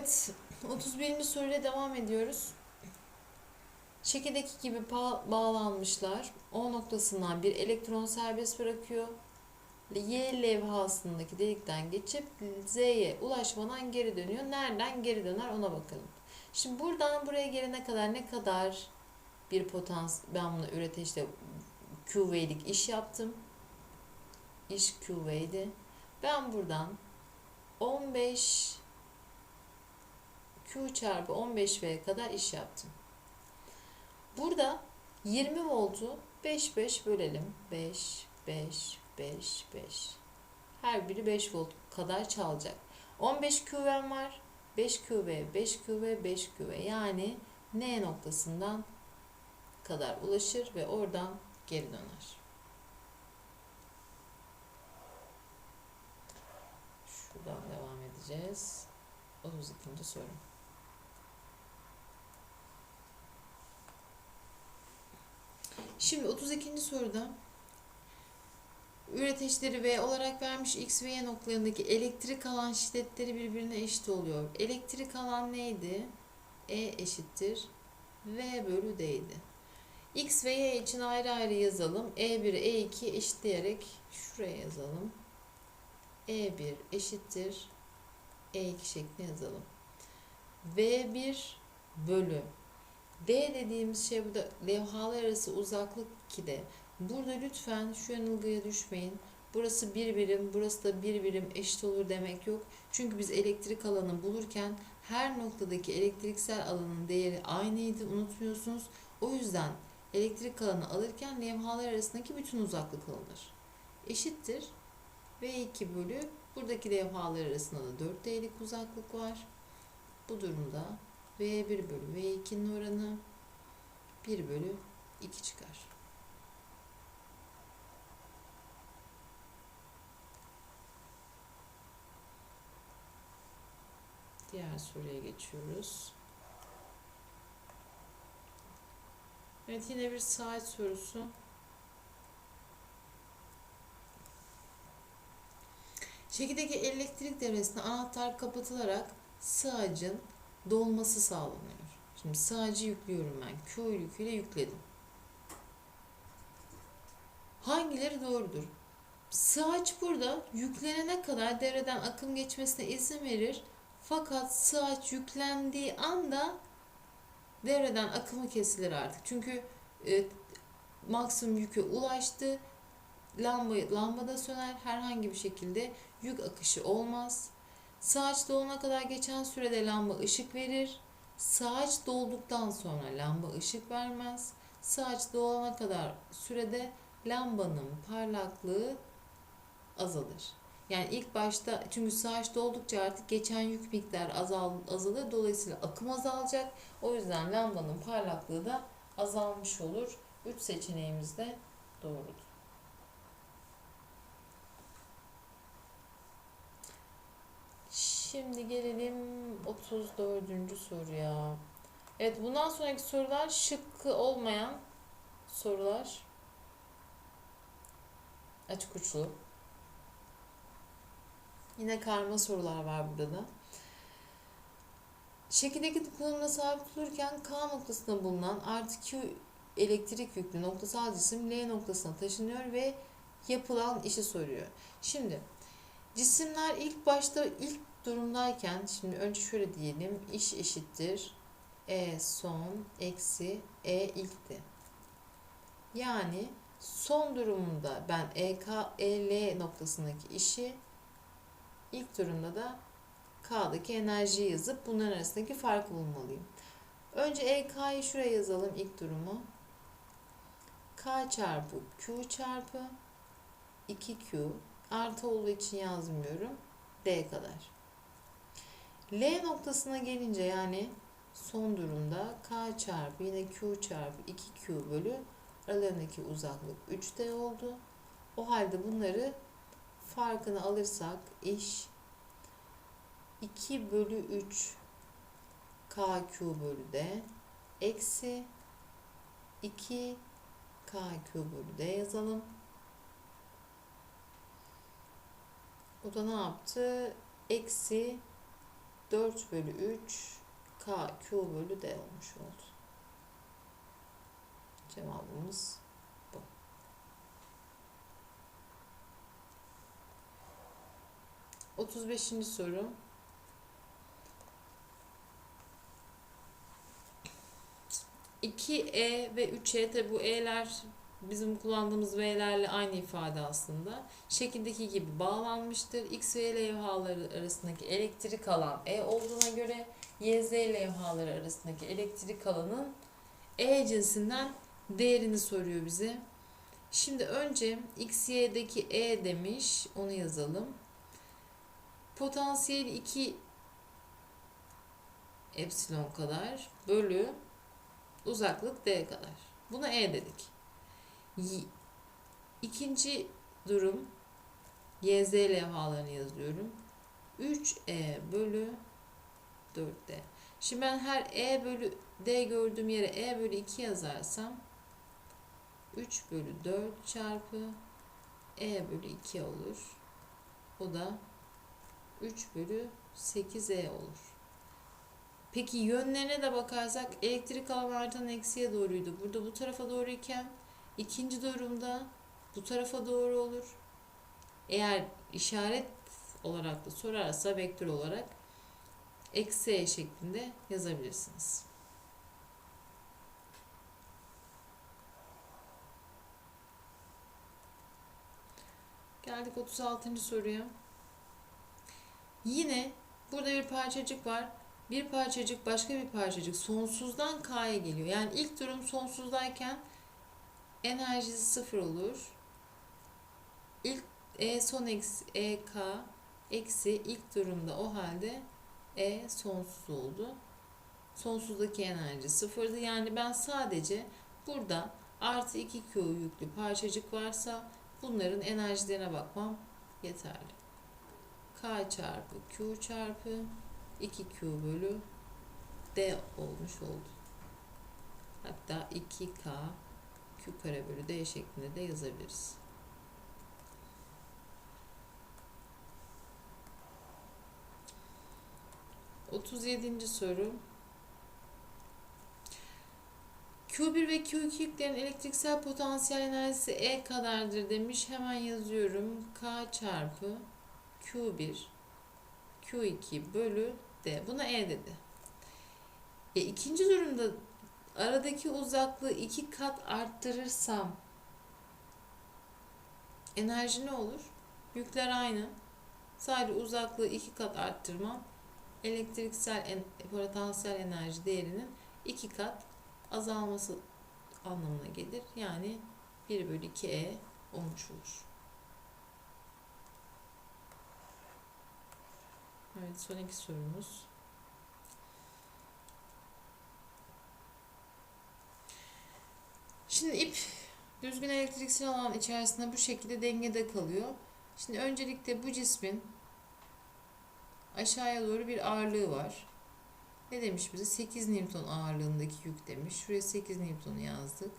Evet, 31. soruyla devam ediyoruz. Şekildeki gibi bağlanmışlar. O noktasından bir elektron serbest bırakıyor. Y levhasındaki delikten geçip Z'ye ulaşmadan geri dönüyor. Nereden geri döner ona bakalım. Şimdi buradan buraya gelene kadar ne kadar bir potans ben bunu üreteçte QV'lik iş yaptım. İş QV'ydi. Ben buradan 15 Q çarpı 15V kadar iş yaptım. Burada 20 voltu 5 5 bölelim. 5 5 5 5. Her biri 5 volt kadar çalacak. 15 QV'm var. 5 QV, 5 QV, 5 QV. Yani N noktasından kadar ulaşır ve oradan geri döner. Şuradan devam edeceğiz. 32. soru. Şimdi 32. soruda üreteçleri V olarak vermiş X ve Y noktalarındaki elektrik alan şiddetleri birbirine eşit oluyor. Elektrik alan neydi? E eşittir V bölü D'ydi. X ve Y için ayrı ayrı yazalım. E1, E2 eşitleyerek şuraya yazalım. E1 eşittir E2 şeklinde yazalım. V1 bölü D dediğimiz şey burada levhalar arası uzaklık 2'de. Burada lütfen şu yanılgıya düşmeyin. Burası bir birim, burası da bir birim eşit olur demek yok. Çünkü biz elektrik alanı bulurken her noktadaki elektriksel alanın değeri aynıydı unutmuyorsunuz. O yüzden elektrik alanı alırken levhalar arasındaki bütün uzaklık alınır. Eşittir. V2 bölü buradaki levhalar arasında da 4 D'lik uzaklık var. Bu durumda V1 bölü V2'nin oranı 1 bölü 2 çıkar. Diğer soruya geçiyoruz. Evet yine bir saat sorusu. Şekildeki elektrik devresinde anahtar kapatılarak sığacın dolması sağlanıyor. Şimdi sağcı yüklüyorum ben. Q yüküyle yükledim. Hangileri doğrudur? Sığaç burada yüklenene kadar devreden akım geçmesine izin verir. Fakat sığaç yüklendiği anda devreden akımı kesilir artık. Çünkü e, maksimum yüke ulaştı. Lamba, lambada söner. Herhangi bir şekilde yük akışı olmaz. Saç dolana kadar geçen sürede lamba ışık verir. Saç dolduktan sonra lamba ışık vermez. Saç dolana kadar sürede lambanın parlaklığı azalır. Yani ilk başta çünkü saç doldukça artık geçen yük miktarı azal, azalır. Dolayısıyla akım azalacak. O yüzden lambanın parlaklığı da azalmış olur. 3 seçeneğimiz de doğrudur. Şimdi gelelim 34. soruya. Evet bundan sonraki sorular şıkkı olmayan sorular. Açık uçlu. Yine karma sorular var burada da. Şekildeki kullanımda sabit tutulurken K noktasında bulunan artı Q elektrik yüklü noktasal cisim L noktasına taşınıyor ve yapılan işi soruyor. Şimdi cisimler ilk başta ilk durumdayken şimdi önce şöyle diyelim iş eşittir E son eksi E ilkti. Yani son durumunda ben EK EL noktasındaki işi ilk durumda da K'daki enerjiyi yazıp bunların arasındaki farkı bulmalıyım. Önce EK'yı şuraya yazalım ilk durumu. K çarpı Q çarpı 2Q artı olduğu için yazmıyorum. D kadar. L noktasına gelince yani son durumda K çarpı yine Q çarpı 2Q bölü aralarındaki uzaklık 3D oldu. O halde bunları farkını alırsak iş 2 bölü 3 KQ bölü D eksi 2 KQ bölü D yazalım. O da ne yaptı? Eksi 4 bölü 3 K Q bölü D olmuş oldu. Cevabımız bu. Otuz beşinci soru. İki E ve 3E tabi bu E'ler bizim kullandığımız V'lerle aynı ifade aslında. Şekildeki gibi bağlanmıştır. X ve Y levhaları arasındaki elektrik alan E olduğuna göre YZ levhaları arasındaki elektrik alanın E cinsinden değerini soruyor bize. Şimdi önce X, Y'deki E demiş. Onu yazalım. Potansiyel 2 epsilon kadar bölü uzaklık D kadar. Buna E dedik. İkinci durum YZ levhalarını yazıyorum. 3E bölü 4D. Şimdi ben her E bölü D gördüğüm yere E bölü 2 yazarsam 3 bölü 4 çarpı E bölü 2 olur. O da 3 bölü 8E olur. Peki yönlerine de bakarsak elektrik alan artan eksiye doğruydu. Burada bu tarafa doğru iken ikinci durumda bu tarafa doğru olur. Eğer işaret olarak da sorarsa vektör olarak eksi e şeklinde yazabilirsiniz. Geldik 36. soruya. Yine burada bir parçacık var. Bir parçacık başka bir parçacık sonsuzdan k'ya geliyor. Yani ilk durum sonsuzdayken enerjisi sıfır olur. İlk e son eksi e k eksi ilk durumda o halde e sonsuz oldu. Sonsuzdaki enerji sıfırdı. Yani ben sadece burada artı 2Q yüklü parçacık varsa bunların enerjilerine bakmam yeterli. K çarpı Q çarpı 2Q bölü D olmuş oldu. Hatta 2K Q kare bölü D şeklinde de yazabiliriz. Otuz yedinci soru. Q1 ve Q2 yüklerin elektriksel potansiyel enerjisi E kadardır demiş. Hemen yazıyorum. K çarpı Q1 Q2 bölü D. Buna E dedi. E, ikinci durumda aradaki uzaklığı iki kat arttırırsam enerji ne olur? Yükler aynı. Sadece uzaklığı iki kat arttırmam elektriksel potansiyel enerji değerinin iki kat azalması anlamına gelir. Yani 1 bölü 2E olmuş olur. Evet son iki sorumuz. Şimdi ip düzgün elektriksel alan içerisinde bu şekilde dengede kalıyor. Şimdi öncelikle bu cismin aşağıya doğru bir ağırlığı var. Ne demiş bize? 8 Newton ağırlığındaki yük demiş. Şuraya 8 Newton'u yazdık.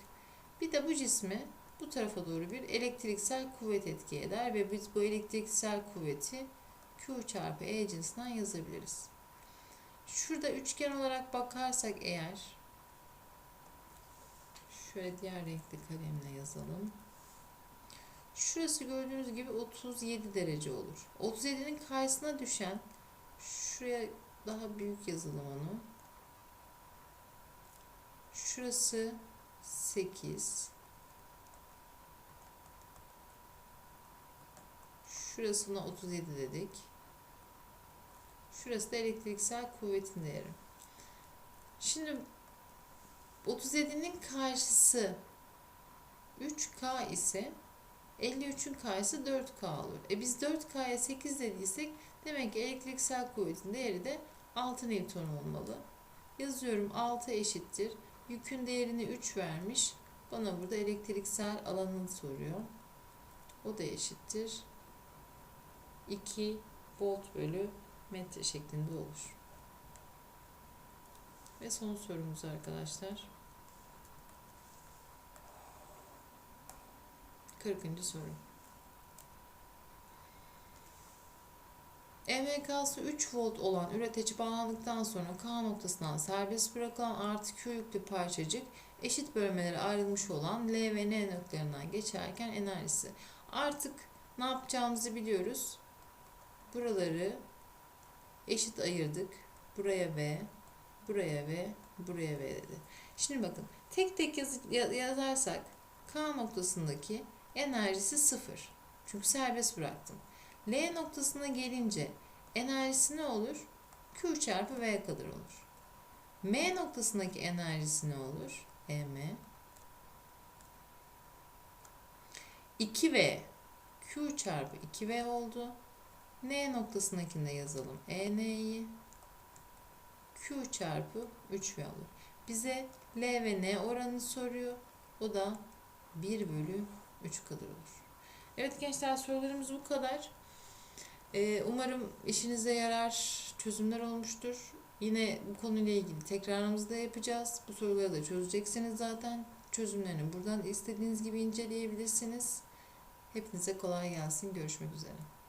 Bir de bu cisme bu tarafa doğru bir elektriksel kuvvet etki eder ve biz bu elektriksel kuvveti Q çarpı E cinsinden yazabiliriz. Şurada üçgen olarak bakarsak eğer şöyle diğer renkli kalemle yazalım. Şurası gördüğünüz gibi 37 derece olur. 37'nin karşısına düşen şuraya daha büyük yazalım onu. Şurası 8. Şurasına 37 dedik. Şurası da elektriksel kuvvetin değeri. Şimdi 37'nin karşısı 3K ise 53'ün karşısı 4K olur. E biz 4K'ya 8 dediysek demek ki elektriksel kuvvetin değeri de 6 Newton olmalı. Yazıyorum 6 eşittir. Yükün değerini 3 vermiş. Bana burada elektriksel alanını soruyor. O da eşittir. 2 volt bölü metre şeklinde olur. Ve son sorumuz arkadaşlar. 40. soru. EMK'sı 3 volt olan üreteci bağlandıktan sonra K noktasından serbest bırakılan artı Q yüklü parçacık eşit bölmelere ayrılmış olan L ve N noktalarından geçerken enerjisi. Artık ne yapacağımızı biliyoruz. Buraları eşit ayırdık. Buraya V, buraya V, buraya V dedi. Şimdi bakın tek tek yaz, ya- yazarsak K noktasındaki enerjisi sıfır. Çünkü serbest bıraktım. L noktasına gelince enerjisi ne olur? Q çarpı V kadar olur. M noktasındaki enerjisi ne olur? EM. 2V Q çarpı 2V oldu. N noktasındakini de yazalım. EN'yi Q çarpı 3V olur. Bize L ve N oranını soruyor. O da 1 bölü 3 kadar olur. Evet gençler sorularımız bu kadar. Ee, umarım işinize yarar çözümler olmuştur. Yine bu konuyla ilgili tekrarımızı da yapacağız. Bu soruları da çözeceksiniz zaten. Çözümlerini buradan istediğiniz gibi inceleyebilirsiniz. Hepinize kolay gelsin. Görüşmek üzere.